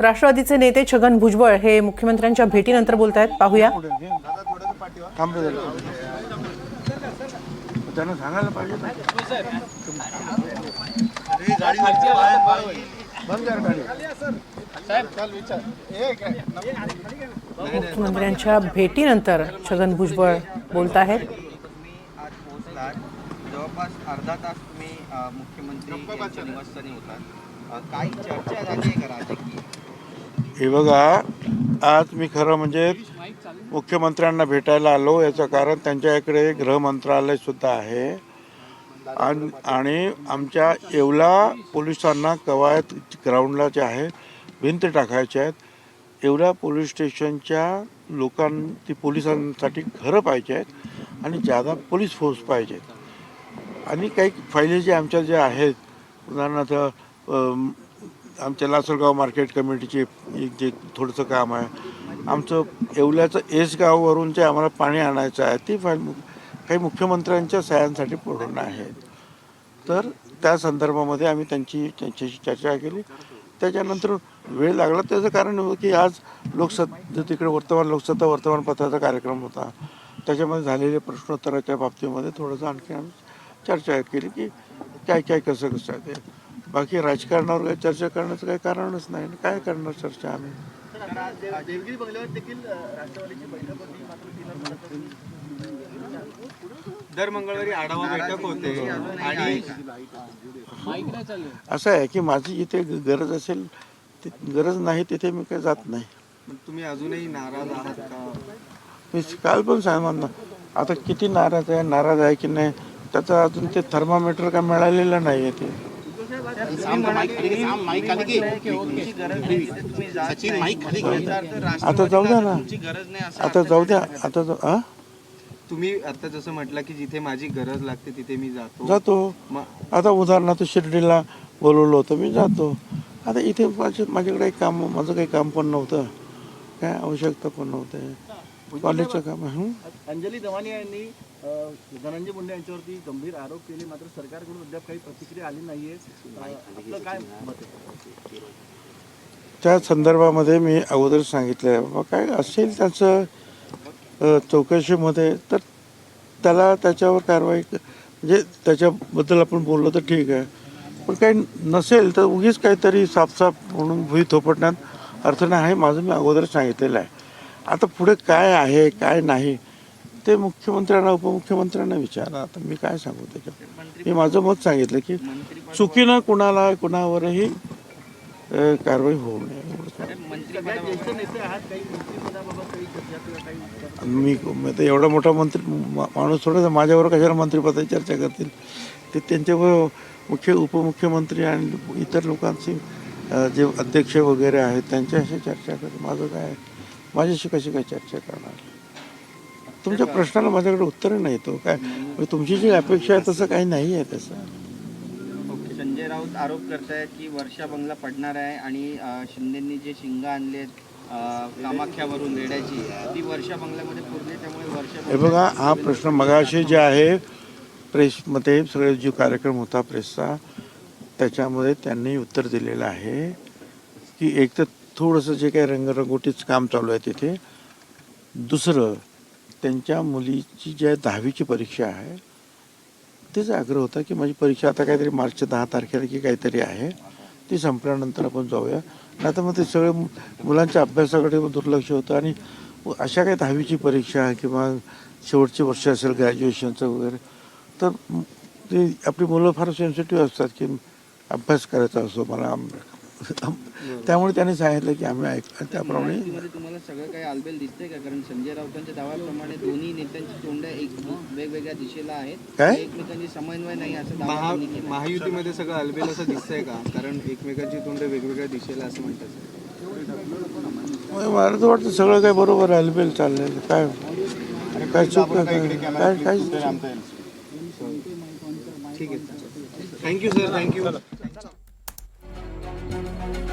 राष्ट्रवादीचे नेते छगन भुजबळ हे मुख्यमंत्र्यांच्या भेटीनंतर बोलत आहेत पाहूया. मुख्यमंत्र्यांच्या भेटीनंतर छगन भुजबळ बोलत आहेत जवळपास अर्धा तास तुम्ही मुख्यमंत्री निवासस्थानी होतात. काही चर्चा झाली आहे का राजकीय? हे बघा आज मी खरं म्हणजे मुख्यमंत्र्यांना भेटायला आलो याचं कारण त्यांच्या इकडे सुद्धा आहे. आणि आमच्या येवला पोलिसांना कवायत ग्राउंडला जे आहे भिंत टाकायच्या आहेत. येवला पोलीस स्टेशनच्या लोकांची पोलिसांसाठी घरं पाहिजे आहेत आणि जादा पोलीस फोर्स पाहिजेत आणि काही फायली जे आमच्या जे आहेत उदाहरणार्थ आमच्या लासलगाव मार्केट कमिटीचे एक जे थोडंसं काम आहे. आमचं येवल्याचं एस गाववरून जे आम्हाला पाणी आणायचं आहे. ती फाईल काही मुख्यमंत्र्यांच्या सह्यांसाठी पूर्ण आहेत तर त्या संदर्भामध्ये आम्ही त्यांची त्यांच्याशी चर्चा केली. त्याच्यानंतर वेळ लागला. त्याचं कारण होतं की आज लोकसत्ता तिकडे वर्तमान लोकसत्ता वर्तमानपत्राचा कार्यक्रम होता. त्याच्यामध्ये झालेले प्रश्नोत्तराच्या बाबतीमध्ये थोडंसं आणखी आम्ही चर्चा केली की काय काय कसं कसं आहे ते. बाकी राजकारणावर काही चर्चा करण्याचं काही कारणच नाही. काय करणार चर्चा आम्ही? देवगिरी बंगल्यावर देखील अ, राष्ट्रवादीची बैठक होती मात्र तिला दर मंगळवारी आढावा बैठक होते. आणि असं आहे की माझी जिथे ग- गरज असेल ती गरज नाही तिथे मी काही जात नाही. तुम्ही अजूनही नाराज आहात का? मी काल पण सांग ना आता किती नाराज आहे नाराज आहे की नाही? त्याचं अजून ते थर्मामीटर काय मिळालेलं नाही आहे ते. आता जाऊ द्या ना. गरज नाही असं आता जाऊ द्या. आता जाऊ हा तुम्ही आता जसं म्हटलं की जिथे माझी गरज लागते तिथे मी जातो. जातो. मग आता उदाहरणार्थ शिर्डीला बोलवलं होतं मी जातो. आता इथे माझे माझ्याकडे काम माझं काही काम पण नव्हतं. काय आवश्यकता पण नव्हतं. कॉलेजचं काम आहे. हं? अंजली दवानी यांनी धनंजय मुंडे यांच्यावरती गंभीर आरोप केले. मात्र सरकारकडून अद्याप काही प्रतिक्रिया आली नाहीये. आहे आपलं काय मत त्या संदर्भामध्ये मी अगोदर सांगितलं बाबा काय असेल त्याचं चौकशीमध्ये तर त्याला त्याच्यावर कारवाई क- म्हणजे त्याच्याबद्दल आपण बोललो तर ठीक आहे. पण काही नसेल तर उगीच काहीतरी साफसाफ म्हणून भुई थोपटण्यात अर्थ नाही आहे माझं मी अगोदर सांगितलेलं आहे. आता पुढे काय आहे काय नाही ते मुख्यमंत्र्यांना उपमुख्यमंत्र्यांना विचारा. आता मी काय सांगू त्याच्यात मी माझं मत सांगितलं की चुकीनं कुणाला कुणावरही कारवाई होऊ नये. मी एवढा मोठा मंत्री मा- माणूस थोडासा माझ्यावर कशाला मंत्रिपदाची चर्चा करतील? ते त्यांच्यावर मुख्य उपमुख्यमंत्री आणि इतर लोकांचे जे अध्यक्ष वगैरे आहेत त्यांच्याशी चर्चा कर माझं काय माझ्याशी कशी काय चर्चा करणार? तुमच्या प्रश्नाला माझ्याकडे उत्तर नाही तो काय म्हणजे तुमची जी अपेक्षा आहे तसं काही नाही आहे तसं ओके. संजय राऊत आरोप करतायत की वर्षा बंगला पडणार आहे आणि शिंदेंनी जे शिंग आणलेत अ, कामाख्यावरून रेड्याची ती वर्षा बंगल्यामध्ये पुरली त्यामुळे वर्षा हे बघा हा प्रश्न मगाशी जे आहे प्रेसमध्ये सगळे जो कार्यक्रम होता प्रेसचा त्याच्यामध्ये त्यांनी उत्तर दिलेलं आहे की एक तर थोडंसं जे काही रंगरंगोटीचं काम चालू आहे तिथे दुसरं त्यांच्या मुलीची जी दहावीची परीक्षा आहे तेच आग्रह होता की माझी परीक्षा आता काहीतरी मार्चच्या दहा तारखेला की काहीतरी आहे ती संपल्यानंतर आपण जाऊया. नाही तर मग ते सगळे मु- मुलांच्या अभ्यासाकडे दुर्लक्ष होतं आणि अशा काही दहावीची परीक्षा किंवा शेवटचे वर्ष असेल ग्रॅज्युएशनचं वगैरे तर ते आपली मुलं फार सेन्सिटिव्ह असतात की अभ्यास करायचा असतो मला. त्यामुळे त्यांनी सांगितलं की आम्ही ऐक त्याप्रमाणे तुम्हाला सगळं काही आलबेल दिसतंय का? कारण संजय राऊतांच्या दाव्याप्रमाणे दोन्ही नेत्यांची तोंड एक वेगवेगळ्या दिशेला आहेत. काय? एकमेकांची समन्वय नाही असं दावा त्यांनी केला. महायुतीमध्ये सगळं अलबेल असं दिसतंय का? कारण एकमेकांची तोंड वेगवेगळ्या दिशेला असं म्हणतात. मला तर वाटतं सगळं काय बरोबर आहे अलबेल चाललेलं काय काय चूक काय काय काय ठीक आहे. थँक्यू सर थँक्यू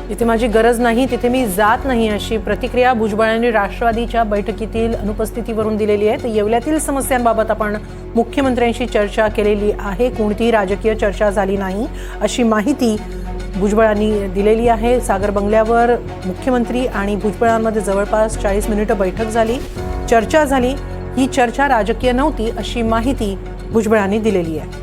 जिथे माझी गरज नाही तिथे मी जात नाही अशी प्रतिक्रिया भुजबळांनी राष्ट्रवादीच्या बैठकीतील अनुपस्थितीवरून दिलेली आहे. तर येवल्यातील समस्यांबाबत आपण मुख्यमंत्र्यांशी चर्चा केलेली आहे. कोणतीही राजकीय चर्चा झाली नाही अशी माहिती भुजबळांनी दिलेली आहे. सागर बंगल्यावर मुख्यमंत्री आणि भुजबळांमध्ये जवळपास चाळीस मिनिटं बैठक झाली. चर्चा झाली. ही चर्चा राजकीय नव्हती अशी माहिती भुजबळांनी दिलेली आहे.